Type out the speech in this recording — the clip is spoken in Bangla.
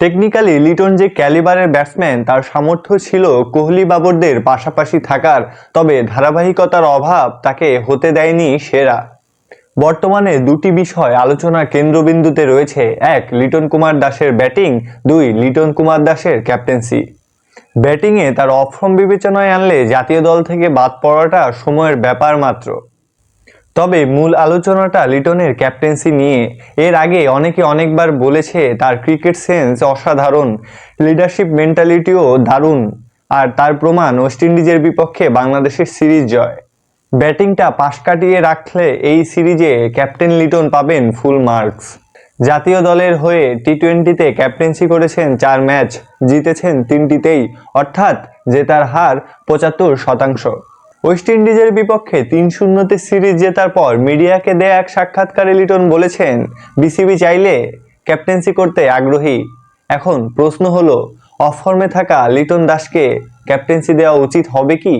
টেকনিক্যালি লিটন যে ক্যালিবারের ব্যাটসম্যান তার সামর্থ্য ছিল কোহলি বাবরদের পাশাপাশি থাকার, তবে ধারাবাহিকতার অভাব তাকে হতে দেয়নি সেরা। বর্তমানে দুটি বিষয় আলোচনার কেন্দ্রবিন্দুতে রয়েছে। এক লিটন কুমার দাসের ব্যাটিং দুই লিটন কুমার দাসের ক্যাপ্টেন্সি ব্যাটিংয়ে তার অফ ফর্ম বিবেচনায় আনলে জাতীয় দল থেকে বাদ পড়াটা সময়ের ব্যাপার মাত্র। তবে মূল আলোচনাটা লিটনের ক্যাপ্টেন্সি নিয়ে। এর আগে অনেকে অনেকবার বলেছে তার ক্রিকেট সেন্স অসাধারণ, লিডারশিপ মেন্টালিটিও দারুণ, আর তার প্রমাণ ওয়েস্ট ইন্ডিজের বিপক্ষে বাংলাদেশের সিরিজ জয়। ব্যাটিংটা পাশ কাটিয়ে রাখলে এই সিরিজে ক্যাপ্টেন লিটন পাবেন ফুল মার্কস। জাতীয় দলের হয়ে টি টোয়েন্টিতে ক্যাপ্টেন্সি করেছেন চার ম্যাচ, জিতেছেন তিনটিতেই, অর্থাৎ জেতার হার পঁচাত্তর শতাংশ। ওয়েস্ট ইন্ডিজের বিপক্ষে তিন শূন্যতে সিরিজ জেতার পর মিডিয়াকে দেয়া এক সাক্ষাৎকারে লিটন বলেছেন, বিসিবি চাইলে ক্যাপ্টেন্সি করতে আগ্রহী। এখন প্রশ্ন হলো, অফর্মে ফর্মে থাকা লিটন দাসকে ক্যাপ্টেন্সি দেওয়া উচিত হবে কি?